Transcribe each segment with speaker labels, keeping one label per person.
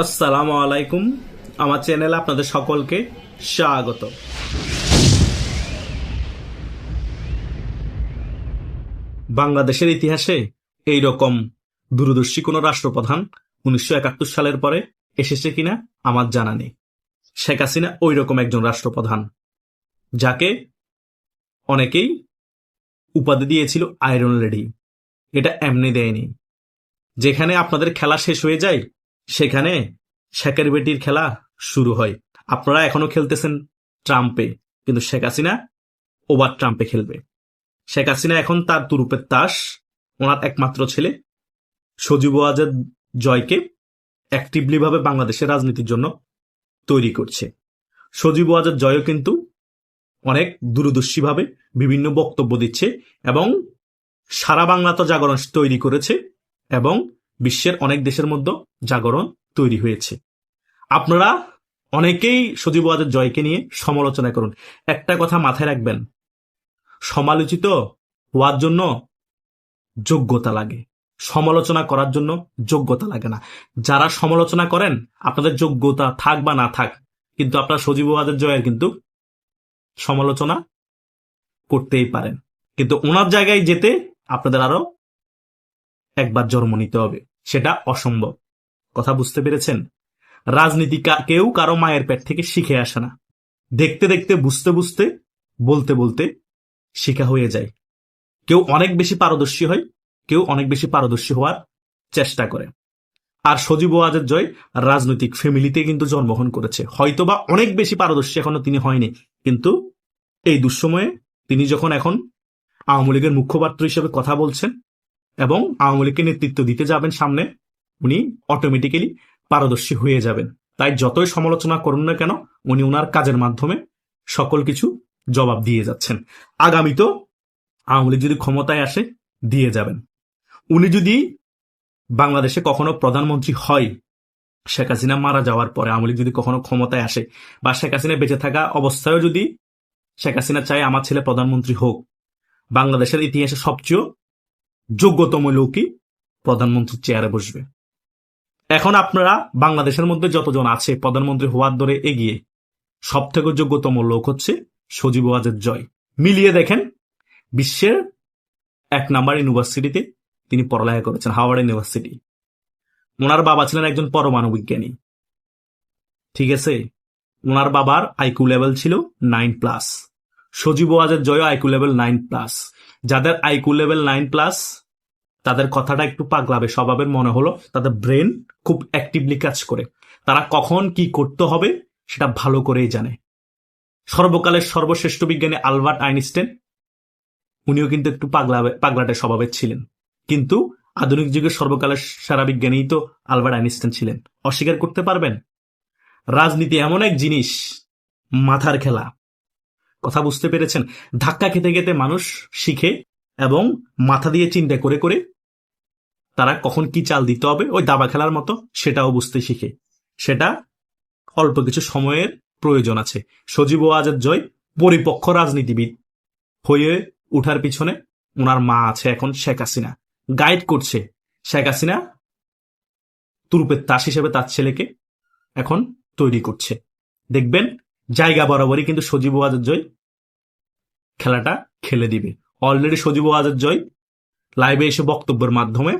Speaker 1: আসসালামু আলাইকুম। আমার চ্যানেলে আপনাদের সকলকে স্বাগত। বাংলাদেশের ইতিহাসে এই রকম দূরদর্শী কোনো রাষ্ট্রপ্রধান উনিশশো একাত্তর সালের পরে এসেছে কিনা আমার জানা নেই। শেখ হাসিনা ওই রকম একজন রাষ্ট্রপ্রধান, যাকে অনেকেই উপাধি দিয়েছিল আয়রন লেডি। এটা এমনি দেয়নি। যেখানে আপনাদের খেলা শেষ হয়ে যায় সেখানে শেখের বেটির খেলা শুরু হয়। আপনারা এখনও খেলতেছেন ট্রাম্পে, কিন্তু শেখ হাসিনা ওভার ট্রাম্পে খেলবে। শেখ হাসিনা এখন তার তুরুপের তাস, ওনার একমাত্র ছেলে সজীব ওয়াজেদ জয়কে অ্যাক্টিভলি ভাবে বাংলাদেশের রাজনীতির জন্য তৈরি করছে। সজীব ওয়াজেদ জয়ও কিন্তু অনেক দূরদর্শীভাবে বিভিন্ন বক্তব্য দিচ্ছে এবং সারা বাংলা তো জাগরণ তৈরি করেছে এবং বিশ্বের অনেক দেশের মধ্যে জাগরণ তৈরি হয়েছে। আপনারা অনেকেই সজীব ওয়াজের জয়কে নিয়ে সমালোচনা করুন। একটা কথা মাথায় রাখবেন, সমালোচিত হওয়ার জন্য যোগ্যতা লাগে। সমালোচনা করার জন্য যোগ্যতা লাগে না। যারা সমালোচনা করেন, আপনাদের যোগ্যতা থাক বা না থাক, কিন্তু আপনার সজীব ওয়াজের জয়ের কিন্তু সমালোচনা করতেই পারেন। কিন্তু ওনার জায়গায় যেতে আপনাদের আরও একবার জন্ম নিতে হবে। সেটা অসম্ভব। কথা বুঝতে পেরেছেন? রাজনীতি কেউ কারও মায়ের পেট থেকে শিখে আসে না। দেখতে দেখতে, বুঝতে বুঝতে, বলতে বলতে শিখা হয়ে যায়। কেউ অনেক বেশি পারদর্শী হয়, কেউ অনেক বেশি পারদর্শী হওয়ার চেষ্টা করে। আর সজীব ওয়াজের জয় রাজনৈতিক ফ্যামিলিতে কিন্তু জন্মগ্রহণ করেছে। হয়তোবা অনেক বেশি পারদর্শী এখনও তিনি হয়নি, কিন্তু এই দুঃসময়ে তিনি যখন এখন আওয়ামী লীগের মুখপাত্র হিসেবে কথা বলছেন এবং আওয়ামী লীগকে নেতৃত্ব দিতে যাবেন সামনে, উনি অটোমেটিক্যালি পারদর্শী হয়ে যাবেন। তাই যতই সমালোচনা করুন না কেন, উনি ওনার কাজের মাধ্যমে সকল কিছু জবাব দিয়ে যাচ্ছেন। আগামী তো আওয়ামী লীগ যদি ক্ষমতায় আসে, দিয়ে যাবেন। উনি যদি বাংলাদেশে কখনো প্রধানমন্ত্রী হয়, শেখ হাসিনা মারা যাওয়ার পরে আওয়ামী লীগ যদি কখনো ক্ষমতায় আসে, বা শেখ হাসিনা বেঁচে থাকা অবস্থায়ও যদি শেখ হাসিনা চায় আমার ছেলে প্রধানমন্ত্রী হোক, বাংলাদেশের ইতিহাসে সবচেয়ে যোগ্যতম লোকই প্রধানমন্ত্রীর চেয়ারে বসবে। এখন আপনারা বাংলাদেশের মধ্যে যতজন আছে প্রধানমন্ত্রী হওয়ার দরে এগিয়ে সব থেকে যোগ্যতম লোক হচ্ছে সজীব ওয়াজের জয়। মিলিয়ে দেখেন, বিশ্বের এক নাম্বার ইউনিভার্সিটিতে তিনি পড়ালেখা করেছেন, হাওয়ার্ড ইউনিভার্সিটি। ওনার বাবা ছিলেন একজন পরমাণু বিজ্ঞানী। ঠিক আছে? ওনার বাবার আইকিউ লেভেল ছিল নাইন প্লাস। সজীব ওয়াজের Joy IQ level nine plus. যাদের আইকিউ লেভেল নাইন প্লাস তাদের কথাটা একটু পাগলাবে স্বভাবের মনে হলো তাদের ব্রেন খুব অ্যাক্টিভলি কাজ করে। তারা কখন কি করতে হবে সেটা ভালো করেই জানে। সর্বকালের সর্বশ্রেষ্ঠ বিজ্ঞানী আলবার্ট আইনস্টাইন, উনিও কিন্তু একটু পাগলা পাগলাটে স্বভাবের ছিলেন। কিন্তু আধুনিক যুগের সর্বকালের সারা বিজ্ঞানী তো আলবার্ট আইনস্টাইন ছিলেন। অস্বীকার করতে পারবেন? রাজনীতি এমন এক জিনিস, মাথার খেলা। কথা বুঝতে পেরেছেন? ধাক্কা খেতে খেতে মানুষ শিখে এবং মাথা দিয়ে চিন্তা করে করে তারা কখন কি চাল দিতে হবে, ওই দাবা খেলার মতো সেটাও বুঝতে শিখে। সেটা অল্প কিছু সময়ের প্রয়োজন আছে। সজীব ওয়াজের জয় পরিপক্ষ রাজনীতিবিদ হয়ে উঠার পিছনে ওনার মা আছে এখন শেখ হাসিনা। গাইড করছে শেখ হাসিনা তুরুপের তাস হিসেবে তার ছেলেকে এখন তৈরি করছে। দেখবেন জায়গা বরাবরই কিন্তু সজীব ওয়াজের জয় খেলাটা খেলে দিবে। অলরেডি সজীব ওয়াজের জয়। লাইভে এসে বক্তব্যের মাধ্যমে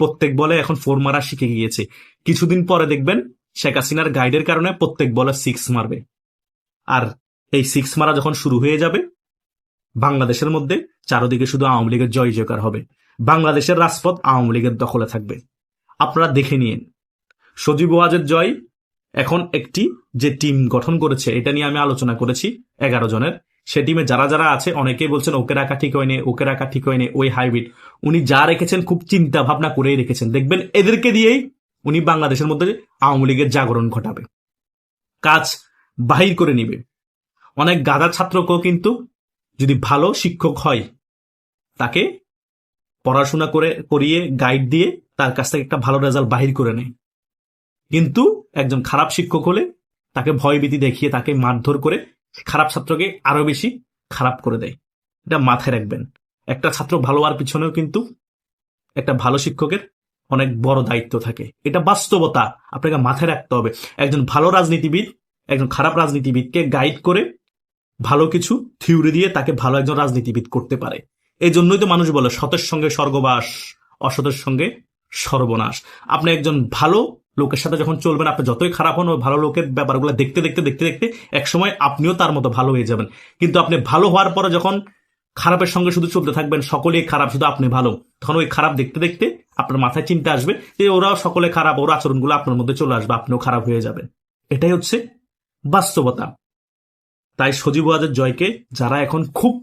Speaker 1: প্রত্যেক বলে এখন ফোর মারা শিখে গিয়েছে। কিছুদিন পরে দেখবেন শেখ হাসিনার গাইডের কারণে প্রত্যেক বলে সিক্স মারবে। আর এই সিক্স মারা যখন শুরু হয়ে যাবে, বাংলাদেশের মধ্যে চারদিকে শুধু আওয়ামী লীগের জয় জয়কার হবে। বাংলাদেশের রাজপথ আওয়ামী লীগের দখলে থাকবে। আপনারা দেখে নিন। সজীব ওয়াজের জয় এখন একটি যে টিম গঠন করেছে, এটা নিয়ে আমি আলোচনা করেছি এগারো জনের। সে টিমে যারা যারা আছে, অনেকেই বলছেন ওকে রাখা ঠিক হয়নি, ওকে রাখা ঠিক হয়নি, ওই হাইব্রিড। উনি যা রেখেছেন খুব চিন্তা ভাবনা করেই রেখেছেন। দেখবেন এদেরকে দিয়েই উনি বাংলাদেশের মধ্যে আওয়ামী লীগের জাগরণ ঘটাবে। কাজ বাহির করে নিবে। অনেক গাদা ছাত্রকেও কিন্তু যদি ভালো শিক্ষক হয়, তাকে পড়াশোনা করে, করিয়ে গাইড দিয়ে তার কাছ থেকে একটা ভালো রেজাল্ট বাহির করে নেয়। কিন্তু একজন খারাপ শিক্ষক হলে তাকে ভয়ভীতি দেখিয়ে তাকে মারধর করে খারাপ ছাত্রকে আরও বেশি খারাপ করে দেয়। এটা মাথায় রাখবেন। একটা ছাত্র ভালো হওয়ার পিছনেও কিন্তু একটা ভালো শিক্ষকের অনেক বড় দায়িত্ব থাকে। এটা বাস্তবতা। আপনাকে মাথায় রাখতে হবে। একজন ভালো রাজনীতিবিদ, একজন খারাপ রাজনীতিবিদকে গাইড করে ভালো কিছু থিওরি দিয়ে তাকে ভালো একজন রাজনীতিবিদ করতে পারে। এই জন্যই তো মানুষ বলে সতের সঙ্গে স্বর্গবাস অসতের সঙ্গে সর্বনাশ। আপনি একজন ভালো লোকের সাথে যখন চলবেন, আপনি যতই খারাপ হন, ভালো লোকের ব্যাপারগুলো দেখতে দেখতে দেখতে দেখতে একসময় আপনিও তার মতো ভালো হয়ে যাবেন। কিন্তু আপনি ভালো হওয়ার পরে যখন খারাপের সঙ্গে শুধু চলতে থাকবেন, সকলেই খারাপ, শুধু আপনি ভালো, তখন ওই খারাপ দেখতে দেখতে আপনার মাথায় চিন্তা আসবে যে ওরাও সকলে খারাপ, ওর আচরণগুলো আপনার মধ্যে চলে আসবে, আপনিও খারাপ হয়ে যাবেন। এটাই হচ্ছে বাস্তবতা। তাই সজীব ওয়াজের জয়কে যারা এখন খুব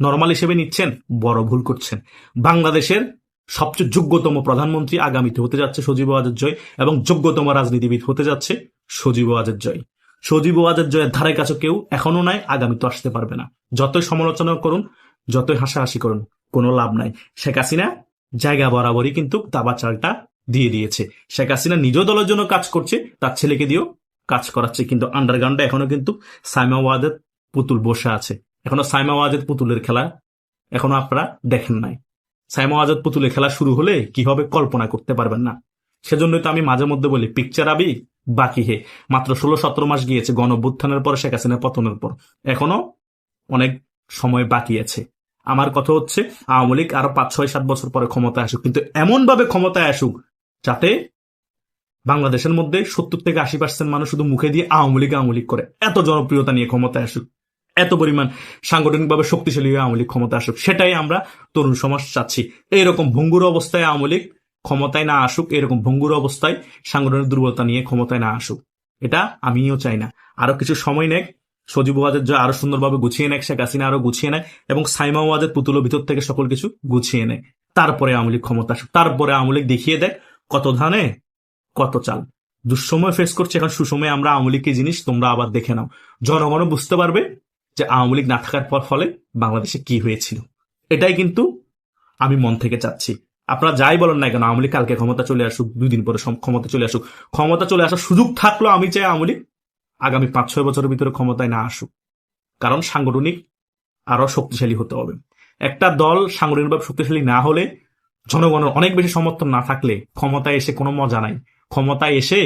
Speaker 1: নর্মাল হিসেবে নিচ্ছেন, বড় ভুল করছেন। বাংলাদেশের সবচেয়ে যোগ্যতম প্রধানমন্ত্রী আগামীতে হতে যাচ্ছে সজীব ওয়াজের জয় এবং যোগ্যতম রাজনীতিবিদ হতে যাচ্ছে সজীব ওয়াজের জয়। সজীব ওয়াজের জয়ের ধারে কাছে কেউ এখনও নাই, আগামী তো আসতে পারবে না। যতই সমালোচনা করুন, যতই হাসাহাসি করুন, কোনো লাভ নাই। শেখ হাসিনা জায়গা বরাবরই কিন্তু দাবা চালটা দিয়ে দিয়েছে। শেখ হাসিনা নিজ দলের জন্য কাজ করছে, তার ছেলেকে দিয়েও কাজ করাচ্ছে, কিন্তু আন্ডারগ্রাউন্ডে এখনও কিন্তু সাইমা ওয়াজের পুতুল বসে আছে। এখনও সাইমা ওয়াজেদ পুতুলের খেলা এখনও আপনারা দেখেন নাই। সাইমা আজাদ পুতুলে খেলা শুরু হলে কি হবে কল্পনা করতে পারবেন না? সেজন্যই তো আমি মাঝে মধ্যে বলি পিকচার আবি, বাকি হে। মাত্র ষোলো সতেরো মাস গিয়েছে গণ অভ্যুত্থানের পর, শেখ হাসিনার পতনের পর। এখনও অনেক সময় বাকি আছে। আমার কথা হচ্ছে, আওয়ামী লীগ আরও পাঁচ, ছয়, সাত বছর পরে ক্ষমতায় আসুক, কিন্তু এমন ভাবে ক্ষমতায় আসুক যাতে বাংলাদেশের মধ্যে সত্তর থেকে আশি পার্সেন্ট মানুষ শুধু মুখে দিয়ে আওয়ামী লীগ আওয়ামী লীগ করে। এত জনপ্রিয়তা নিয়ে ক্ষমতায় আসুক। এত পরিমাণ সাংগঠনিকভাবে শক্তিশালী হয়ে আওয়ামী লীগ ক্ষমতা আসুক, সেটাই আমরা তরুণ সমাজ চাচ্ছি। এইরকম ভঙ্গুর অবস্থায় আওয়ামী লীগ ক্ষমতায় না আসুক, এরকম ভঙ্গুর অবস্থায় সাংগঠনিক দুর্বলতা নিয়ে ক্ষমতায় না আসুক। এটা আমিও চাই না। আরও কিছু সময় নেক, সজীব ওয়াজের আরও সুন্দরভাবে গুছিয়ে নেয় শেখ হাসিনা আরও গুছিয়ে নেয় এবং সাইমা ওয়াজের পুতুলের ভিতর থেকে সকল কিছু গুছিয়ে নেয় তারপরে আওয়ামী লীগ ক্ষমতা আসুক। তারপরে আওয়ামী লীগ দেখিয়ে দেয় কত ধানে, কত চাল। দুঃসময় ফেস করছে, এখন সুসময়ে আমরা আওয়ামী লীগকে জিনিস তোমরা আবার দেখে নাও। জনগণও বুঝতে পারবে যে আওয়ামী লীগ না থাকার পর ফলে বাংলাদেশে কি হয়েছিল। এটাই কিন্তু আমি মন থেকে চাচ্ছি। আপনারা যাই বলেন না কেন, আওয়ামী লীগ কালকে ক্ষমতা চলে আসুক দুই দিন পরে ক্ষমতা চলে আসুক। ক্ষমতা চলে আসার সুযোগ থাকলেও আমি চাই আওয়ামী লীগ আগামী পাঁচ ছয় বছরের ভিতরে ক্ষমতায় না আসুক। কারণ সাংগঠনিক আরও শক্তিশালী হতে হবে। একটা দল সাংগঠনিকভাবে শক্তিশালী না হলে জনগণের অনেক বেশি সমর্থন না থাকলে ক্ষমতায় এসে কোনো মজা নাই। ক্ষমতায় এসে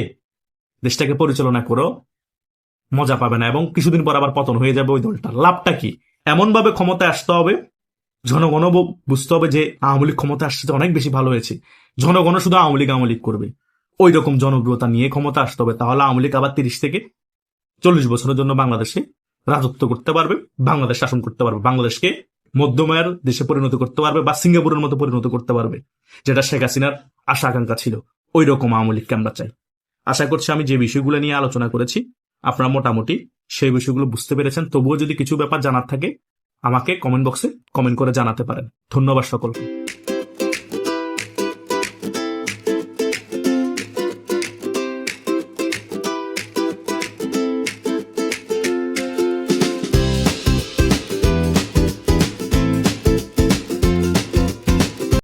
Speaker 1: দেশটাকে পরিচালনা করেও মজা পাবে না এবং কিছুদিন পর আবার পতন হয়ে যাবে ওই দলটার। লাভটা কি? এমনভাবে ক্ষমতায় আসতে হবে, জনগণও বুঝতে হবে যে আওয়ামী লীগ ক্ষমতা আসতে অনেক বেশি ভালো হয়েছে। জনগণও শুধু আওয়ামী লীগ আওয়ামী লীগ করবে। ওই রকম জনপ্রিয়তা নিয়ে ক্ষমতা আসতে হবে, তাহলে আওয়ামী লীগ আবার তিরিশ থেকে চল্লিশ বছরের জন্য বাংলাদেশে রাজত্ব করতে পারবে, বাংলাদেশ শাসন করতে পারবে, বাংলাদেশকে মধ্যমায়ের দেশে পরিণত করতে পারবে বা সিঙ্গাপুরের মতো পরিণত করতে পারবে, যেটা শেখ হাসিনার আশা আকাঙ্ক্ষা ছিল। ওই রকম আওয়ামী লীগকে আমরা চাই। আশা করছি আমি যে বিষয়গুলো নিয়ে আলোচনা করেছি আপনারা মোটামুটি সেই বিষয়গুলো বুঝতে পেরেছেন। তবুও যদি কিছু ব্যাপার জানার থাকে, আমাকে কমেন্ট বক্সে কমেন্ট করে জানাতে পারেন। ধন্যবাদ সকলকে।